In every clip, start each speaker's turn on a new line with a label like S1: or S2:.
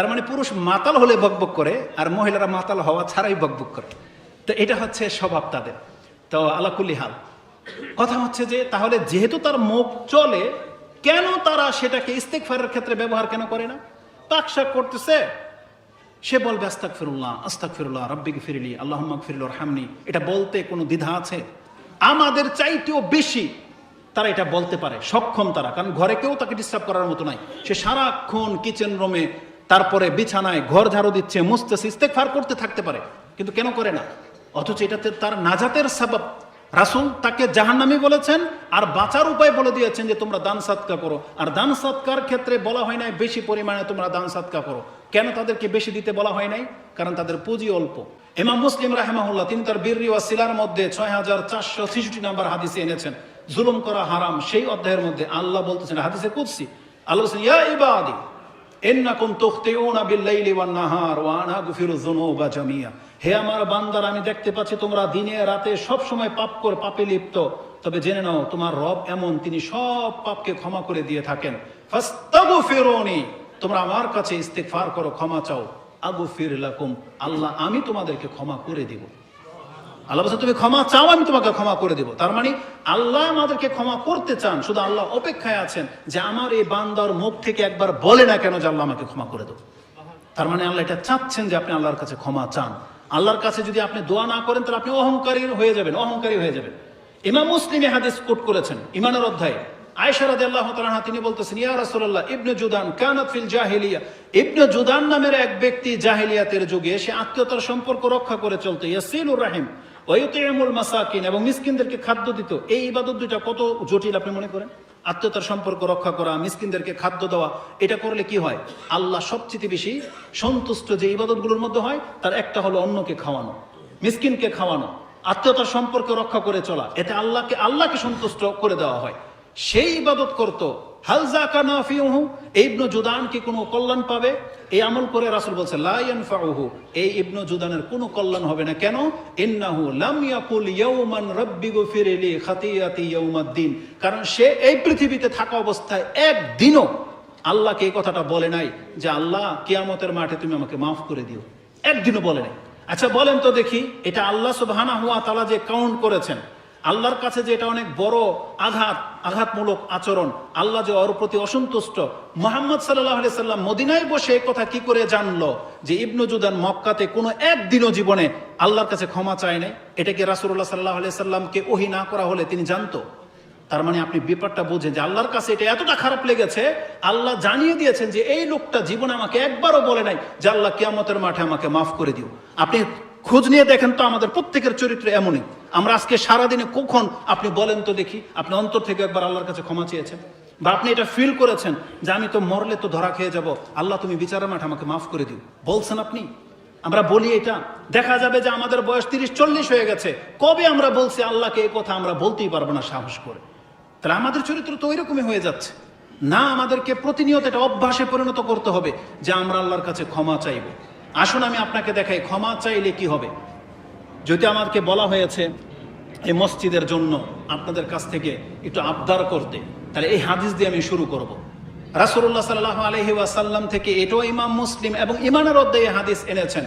S1: তার মানে পুরুষ মাতাল হলে বকবক করে, আর মহিলারা মাতাল হওয়া ছাড়াই বকবক করে। তো এটা হচ্ছে স্বভাব তাদের। তো আলাকুল্লি হাল। কথা হচ্ছে যে, তাহলে যেহেতু তার মুখ চলে, কেন তারা সেটাকে ইস্তেকফারের ক্ষেত্রে ব্যবহার কেন করে না? পাকশাক করতেছে, সে বলবে আস্তাক ফিরুল্লাহ আস্তাক ফিরুল্লাহ রব্বিক ফিরিলি আল্লাহ ফিরুল হামনি এটা বলতে কোনো দ্বিধা আছে? আমাদের চাইতেও বেশি তারা এটা বলতে পারে, সক্ষম তারা। কারণ ঘরে কেউ তাকে ডিস্টার্ব করার মতো নাই। সে সারাক্ষণ কিচেন রুমে তারপরে বিছানায় ঘর ঝাড়ু দিচ্ছে, মুছতেছে ইস্তেকফার করতে থাকতে পারে, কিন্তু কেন করে না? অথচ এটাতে তার নাজাতের সাবাব। রাসুল তাকে জাহান্নামি বলেছেন আর বাঁচার উপায় বলে দিয়েছেন যে তোমরা দান সাতকা করো। আর দান সাতকার ক্ষেত্রে বলা হয় নাই বেশি পরিমাণে তোমরা দান সাতকা করো। কেন তাদেরকে বেশি দিতে বলা হয় নাই? কারণ তাদের পুঁজি অল্প। ইমাম মুসলিম রাহেমাহুল্লাহ, তিনি তার বীর ওয়াসিলার মধ্যে ছয় হাজার চারশো ছেষট্টি নাম্বার হাদিসে এনেছেন, জুলুম করা হারাম সেই অধ্যায়ের মধ্যে আল্লাহ বলতেছেন হাদিসে কুদসি, আল্লাহ ইয়া ইবাদি এন্নাকুম তুখতিউনা বিল-লাইলি ওয়ান-নাহার ওয়া আনা আগফিরু যুনুবা জামিয়া। হে আমার বান্দার, আমি দেখতে পাচ্ছি তোমরা দিনে রাতে সব সময় পাপ করে, পাপে লিপ্ত। তবে জেনে নাও, তোমার রব এমন, তিনি সব পাপকে ক্ষমা করে দিয়ে থাকেন। ফাস্তাগফিরুনি, তোমরা আমার কাছে ইস্তেগফার করো, ক্ষমা চাও। আগুফির লাকুম, আল্লাহ আমি তোমাদেরকে ক্ষমা করে দিব। আল্লাহ বলছে, তুমি ক্ষমা চাও, আমি তোমাকে ক্ষমা করে দেব। তার মানে আল্লাহ আমাদেরকে ক্ষমা করতে চান, শুধু আল্লাহ অপেক্ষায় আছেন যে আমার এই বান্দার মুখ থেকে একবার বলে না কেন যে আল্লাহ আমাকে ক্ষমা করে দেবো। তার মানে আল্লাহ এটা চাচ্ছেন যে আপনি আল্লাহর কাছে ক্ষমা চান। আল্লাহর কাছে যদি আপনি দোয়া না করেন, তাহলে আপনি অহংকারী হয়ে যাবেন, অহংকারী হয়ে যাবেন। ইমাম মুসলিমে হাদিস কোট করেছেন, ইমানের অধ্যায়ে। আয়েশা রাদিয়াল্লাহু তাআলা তিনি বলতেছেন, ইয়া রাসূলুল্লাহ, ইবনে জুদান কানাত ফিল জাহিলিয়া। ইবনে জুদান নামের এক ব্যক্তি জাহিলিয়াতের যুগে, সে আত্মীয়তার সম্পর্ক রক্ষা করে চলতো ইয়াসিলুর রাহিম। ওয়ুতিমুল মাসাকিন এবং মিসকিনদেরকে খাদ্য দিত। এই ইবাদত দুইটা কত জটিল আপনি মনে করেন? আত্মীয়তার সম্পর্ক রক্ষা করা, মিসকিনদেরকে খাদ্য দেওয়া, এটা করলে কি হয়? আল্লাহ সবচেয়ে বেশি সন্তুষ্ট যে ইবাদতগুলোর মধ্যে হয়, তার একটা হলো অন্যকে খাওয়ানো, মিসকিনকে খাওয়ানো, আত্মীয়তার সম্পর্ক রক্ষা করে চলা। এতে আল্লাহকে আল্লাহকে সন্তুষ্ট করে দেওয়া হয়। সেই ইবাদত করতো। হালজাকা নাফিউহু ইবনু জুদান কোনো কল্যাণ পাবে? এই আমল করে রাসূল বলছে, লা ইয়ানফাউহু। এই ইবনু জুদানের কোনো কল্যাণ হবে না। কেন? ইন্নাহু লাম ইয়াকুল ইয়াওমান রাব্বি গফিরলি খাতিয়াতি ইয়াউমাদ্দিন। কারণ সে এই পৃথিবীতে থাকা অবস্থায় একদিনও আল্লাহকে এই কথাটা বলে নাই যে, আল্লাহ, কিয়ামতের মাঠে তুমি আমাকে মাফ করে দিও। একদিনও বলে নাই। আচ্ছা বলেন তো দেখি, এটা আল্লাহ সুবহানাহু ওয়া তাআলা যে কাউন্ট করেছেন আল্লাহর কাছে যে এটা অনেক বড় আঘাত, আঘাতমূলক আচরণ, আল্লাহ যে ওর প্রতি অসন্তুষ্ট। মোহাম্মদ সাল্লাহ সাল্লাম মদিনায় বসে কথা কি করে জানলো? যে ইবনু জুদান মক্কাতে কোনো একদিনও জীবনে আল্লাহর কাছে ক্ষমা চায় নাই। এটা কি রাসুল্লাহ সাল্লাহ সাল্লামকে ওহি না করা হলে তিনি জানতো? তার মানে আপনি ব্যাপারটা বুঝেন যে আল্লাহর কাছে এটা এতটা খারাপ লেগেছে, আল্লাহ জানিয়ে দিয়েছেন যে এই লোকটা জীবনে আমাকে একবারও বলে নাই যে আল্লাহ কিয়ামতের মাঠে আমাকে মাফ করে দিও। আপনি খোঁজ নিয়ে দেখেন তো আমাদের প্রত্যেকের চরিত্র এমনই। আমরা আজকে সারাদিনে কখন আপনি বলেন তো দেখি, আপনি অন্তর থেকে একবার আল্লাহর কাছে ক্ষমা চেয়েছেন। বা আপনি এটা ফিল করেছেন যে আমি তো মরলে তো ধরা খেয়ে যাব, আল্লাহ তুমি বিচারের মাঠে আমাকে মাফ করে দিও। বলছেন আপনি? আমরা বলি এটা। দেখা যাবে যে আমাদের বয়স তিরিশ, চল্লিশ হয়ে গেছে। কবে আমরা বলছি আল্লাহকে এই কথা আমরা বলতেই পারব না সাহস করে? তাহলে আমাদের চরিত্র তো ওইরকমই হয়ে যাচ্ছে। না, আমাদেরকে প্রতিনিয়ত এটা অভ্যাসে পরিণত করতে হবে যে আমরা আল্লাহর কাছে ক্ষমা চাইব। আসুন আমি আপনাকে দেখাই, ক্ষমা চাইলে কি হবে? যদি আমাকে বলা হয়েছে এই মসজিদের জন্য আপনাদের কাছ থেকে একটু আবদার করতে, তাহলে এই হাদিস দিয়ে আমি শুরু করব। রাসুল্লাহ সাল্লাহ আলহি ওয়াসাল্লাম থেকে এটাও ইমাম মুসলিম এবং ইমানের অধ্যায়ে হাদিস এনেছেন।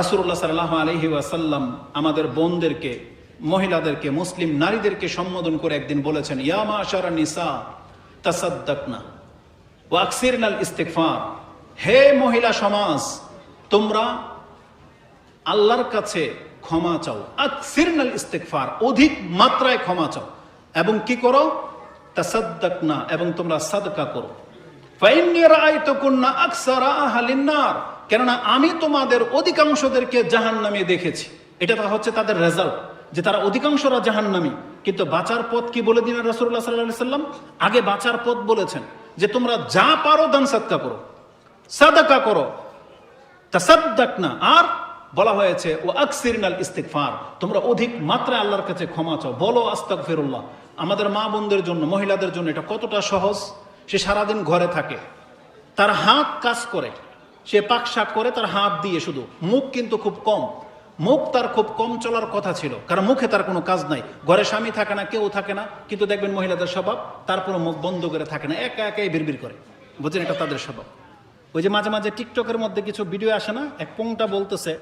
S1: রাসুল্লাহ সাল্লাহ আলহি ওয়াসাল্লাম আমাদের বোনদেরকে, মহিলাদেরকে, মুসলিম নারীদেরকে সম্বোধন করে একদিন বলেছেন ইয়ামা আশারা নিসা, তাসাদ্দাকনা ওয়াকসিরনাল ইস্তেকফার হে মহিলা সমাজ, তোমরা আল্লাহর কাছে ক্ষমা চাও। আকসিরনাল ইস্তেকফার অধিক মাত্রায় ক্ষমা চাও। এবং কি করো? তাসাদ্দাকনা, এবং তোমরা সাদকা করো। কেননা আমি তোমাদের অধিকাংশদেরকে জাহান্নামে দেখেছি। এটা তা হচ্ছে তাদের রেজাল্ট যে তারা অধিকাংশরা জাহান্নামী। কিন্তু বাঁচার পথ কি বলে দিলেন রাসূলুল্লাহ সাল্লাল্লাহু আলাইহি সাল্লাম? আগে বাঁচার পথ বলেছেন, যে তোমরা যা পারো দান সাদকা করো। সাদাকা করো। তাসাদ্দাক না আর বলা হয়েছে, ও আকসিরনাল ইস্তিগফার, তোমরা অধিক মাত্রায় আল্লাহর কাছে ক্ষমা চাও। বলো, আস্তাগফিরুল্লাহ, আমাদের মা বোনদের জন্য, মহিলাদের জন্য এটা কতটা সহজ? সে সারাদিন ঘরে থাকে, তার হাত কাজ করে, সে পাক শাক করে, তার হাত দিয়ে শুধু। মুখ কিন্তু খুব কম, মুখ তার খুব কম চলার কথা ছিল, কারণ মুখে তার কোনো কাজ নাই। ঘরে স্বামী থাকে না, কেউ থাকে না, কিন্তু দেখবেন মহিলাদের স্বভাব তারপরে মুখ বন্ধ করে থাকে না, একা একাই বিড়বিড় করে। বুঝছেন, এটা তাদের স্বভাব। ওই যে মাঝে মাঝে টিকটকের মধ্যে কিছু ভিডিও আসে না, এক পোংটা বলতেছে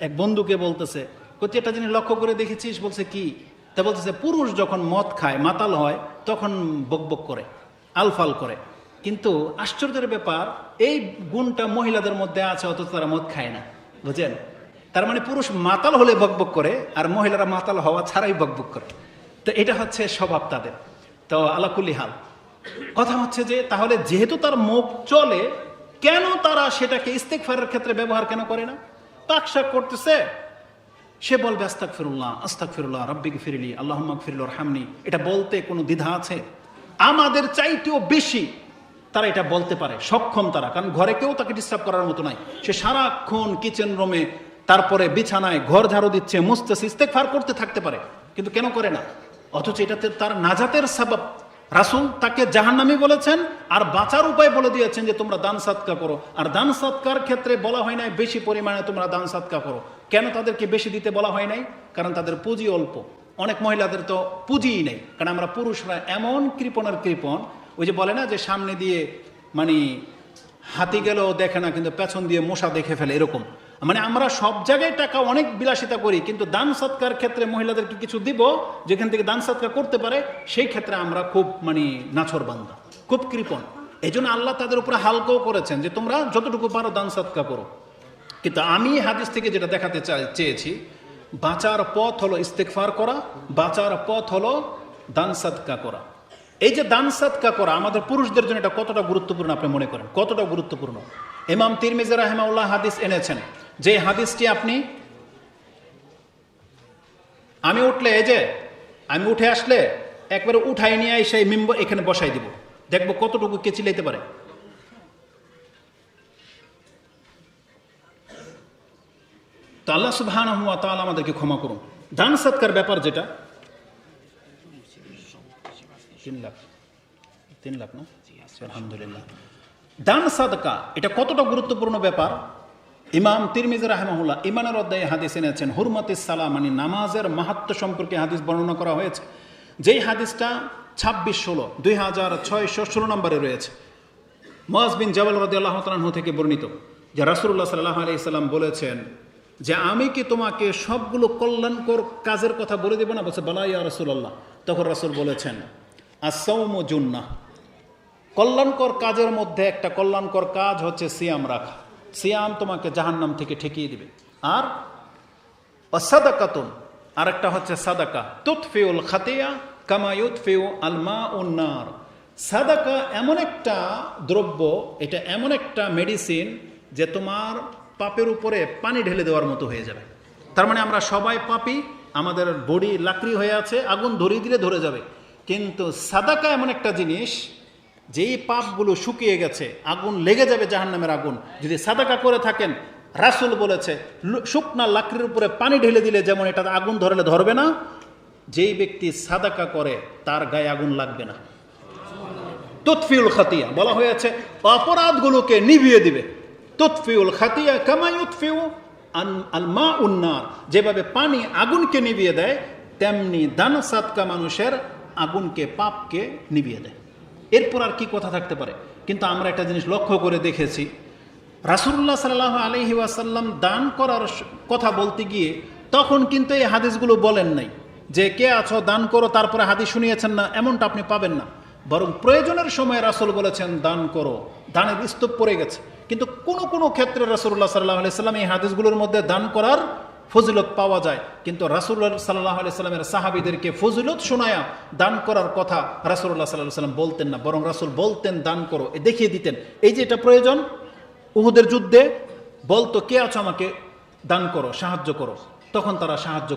S1: এক বন্ধুকে বলতেছে কতি একটা জিনিস লক্ষ্য করে দেখেছিস? বলছে, কি? তা বলতেছে, পুরুষ যখন মদ খায়, মাতাল হয়, তখন বকবক করে, আলফাল করে। কিন্তু আশ্চর্যের ব্যাপার, এই গুণটা মহিলাদের মধ্যে আছে, অথচ তারা মদ খায় না। বুঝেন তার মানে পুরুষ মাতাল হলে বকবক করে, আর মহিলারা মাতাল হওয়া ছাড়াই বকবক করে। তো এটা হচ্ছে স্বভাব তাদের। তো আলাকুলি হাল। কথা হচ্ছে যে, তাহলে যেহেতু তার মুখ চলে, কেন তারা সেটাকে ইস্তেকফারের ক্ষেত্রে ব্যবহার কেন করে না? তাকশাক করতেছে, সে বলবে আস্তাক ফিরুল্লাহ আস্তাক ফিরুল্লাহ রব্বিক ফিরলি আল্লাহ ফিরল হামনি এটা বলতে কোনো দ্বিধা আছে? আমাদের চাইতেও বেশি তারা এটা বলতে পারে, সক্ষম তারা, কারণ ঘরে কেউ তাকে ডিস্টার্ব করার মতো নাই। সে সারাক্ষণ কিচেন রুমে তারপরে বিছানায় ঘর ঝাড়ু দিচ্ছে মুস্তে ইস্তেকফার করতে থাকতে পারে, কিন্তু কেন করে না? অথচ এটাতে তার নাজাতের সাবাব রাসুল তাকে জাহান্নামি বলেছেন আর বাঁচার উপায় বলে দিয়েছেন যে তোমরা দান সাতকা করো। আর দান সাতকার ক্ষেত্রে বলা হয় নাই বেশি পরিমাণে তোমরা দান সাতকা করো। কেন তাদেরকে বেশি দিতে বলা হয় নাই? কারণ তাদের পুঁজি অল্প। অনেক মহিলাদের তো পুঁজিই নেই। কারণ আমরা পুরুষরা এমন কৃপণের কৃপণ, ওই যে বলে না যে সামনে দিয়ে মানে হাতি গেলেও দেখে না, কিন্তু পেছন দিয়ে মশা দেখে ফেলে, এরকম। মানে আমরা সব জায়গায় টাকা অনেক বিলাসিতা করি, কিন্তু দান সৎকার ক্ষেত্রে মহিলাদেরকে কিছু দিব, যেখান থেকে দান সৎকার করতে পারে, সেই ক্ষেত্রে আমরা খুব মানে নাছর বান্দা খুব কৃপণ। এই জন্য আল্লাহ তাদের উপরে হালকাও করেছেন যে তোমরা যতটুকু পারো দান সৎকা করো। কিন্তু আমি হাদিস থেকে যেটা দেখাতে চাই, চেয়েছি, বাঁচার পথ হলো ইস্তেকফার করা, বাঁচার পথ হলো দান সাদকা করা। এই যে দান সাদকা করা, আমাদের পুরুষদের জন্য এটা কতটা গুরুত্বপূর্ণ আপনি মনে করেন? কতটা গুরুত্বপূর্ণ? ইমাম তিরমিজা রাহেমাউল্লাহ হাদিস এনেছেন যে হাদিসটি আপনি, আমি উঠলে এই যে, আমি উঠে আসলে একবারে উঠাই নিয়ে এসে মেম্বার এখানে বসাই দিব। দেখব কতটুকু কে চিলাইতে পারে। তো আল্লাহ সুবহান তাআলা আমাদেরকে ক্ষমা করুন। দান সৎকার ব্যাপার যেটা, তিন লাখ তিন লাখ না? আলহামদুলিল্লাহ। দান সাদকা এটা কতটা গুরুত্বপূর্ণ ব্যাপার? ইমাম তিরমিজ রাহমাহুল্লাহ ইমানের অধ্যায়ে হাদিস এনেছেন, হুরমতি সালাম মানে নামাজের মাহাত্ম সম্পর্কে হাদিস বর্ণনা করা হয়েছে। যেই হাদিসটা ছাব্বিশ ষোলো, দুই হাজার ছয়শো ষোলো নম্বরে রয়েছে। মহাজ বিন জবাল রদি আল্লাহ তালাহ থেকে বর্ণিত, যে রাসুল্লাহ সাল্লাহ আলাইসাল্লাম বলেছেন যে, আমি কি তোমাকে সবগুলো কল্যাণকর কাজের কথা বলে দেবো না? বলছে বালাইয়া রসুল্লাহ তখন রাসুল বলেছেন আসৌম জুন্না কল্যাণকর কাজের মধ্যে একটা কল্যাণকর কাজ হচ্ছে সিয়াম রাখা। সিয়াম তোমাকে জাহান্নাম থেকে ঠেকিয়ে দিবে। আর সাদাকাতুন আর একটা হচ্ছে সাদাকা। তুৎফেউল খাতিয়া কামায়ুত ফিউ আলমা উন্নার সাদাকা এমন একটা দ্রব্য, এটা এমন একটা মেডিসিন যে তোমার পাপের উপরে পানি ঢেলে দেওয়ার মতো হয়ে যাবে। তার মানে আমরা সবাই পাপি, আমাদের বডি লাকড়ি হয়ে আছে, আগুন ধরিয়ে দিলে ধরে যাবে। কিন্তু সাদাকা এমন একটা জিনিস যেই পাপগুলো শুকিয়ে গেছে, আগুন লেগে যাবে জাহান্নামের আগুন। যদি সাদাকা করে থাকেন, রাসুল বলেছে শুকনা লাকড়ির উপরে পানি ঢেলে দিলে যেমন এটা আগুন ধরলে ধরবে না, যেই ব্যক্তি সাদাকা করে, তার গায়ে আগুন লাগবে না। তৎফিউল খাতিয়া বলা হয়েছে, অপরাধগুলোকে নিভিয়ে দিবে। তৎফিউল খাতিয়া কামায়ুৎফিউ আল মা উন্নার যেভাবে পানি আগুনকে নিভিয়ে দেয়, তেমনি দান সাতকা মানুষের আগুনকে, পাপকে নিভিয়ে দেয়। এরপর আর কি কথা থাকতে পারে? কিন্তু আমরা একটা জিনিস লক্ষ্য করে দেখেছি। রাসুল্লাহ সাল্লাহ আলহি ওয়াসাল্লাম দান করার কথা বলতে গিয়ে তখন কিন্তু এই হাদিসগুলো বলেন নাই যে, কে আছো, দান করো, তারপরে হাদিস শুনিয়েছেন না, এমনটা আপনি পাবেন না। বরং প্রয়োজনের সময় রাসুল বলেছেন, দান করো। দানের স্তূপ পড়ে গেছে। কিন্তু কোনো কোনো ক্ষেত্রে রাসুল্লাহ সাল্লাহ আলি সাল্লাম এই হাদিসগুলোর মধ্যে দান করার ফজিলত পাওয়া যায়। কিন্তু রাসুল্লাহ সাল্লাহ আলি সাল্লামের সাহাবিদেরকে ফজিলত শোনায়া দান করার কথা রাসুল্লাহ সাল্লাহ সাল্লাম বলতেন না, বরং রাসুল বলতেন, দান করো। এ দেখিয়ে দিতেন। এই যে এটা প্রয়োজন, উহুদের যুদ্ধে বলতো, কে আছো আমাকে দান করো, সাহায্য করো। তখন তারা সাহায্য